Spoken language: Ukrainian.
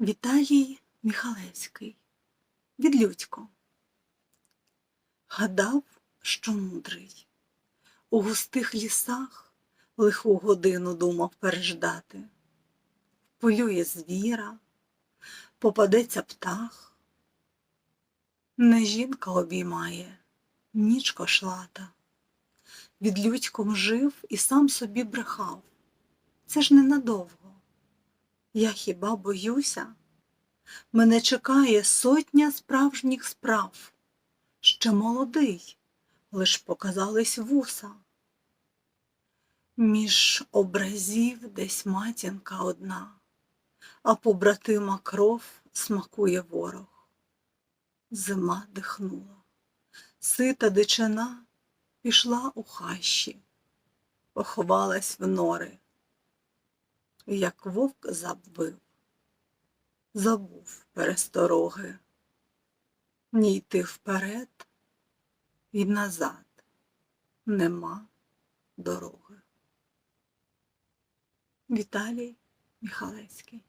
Віталій Міхалевський від Людько. Гадав, що мудрий, у густих лісах лиху годину думав переждати. Полює звіра, попадеться птах. Не жінка обіймає, ніч кошлата. Від людьком жив і сам собі брехав. Це ж ненадовго. Я хіба боюся? Мене чекає сотня справжніх справ. Ще молодий, лиш показались вуса. Між образів десь матінка одна, а побратима кров смакує ворог. Зима дихнула, сита дичина пішла у хащі, поховалась в нори як вовк забив, забув перестороги, ні йти вперед і назад. Нема дороги. Віталій Міхалевський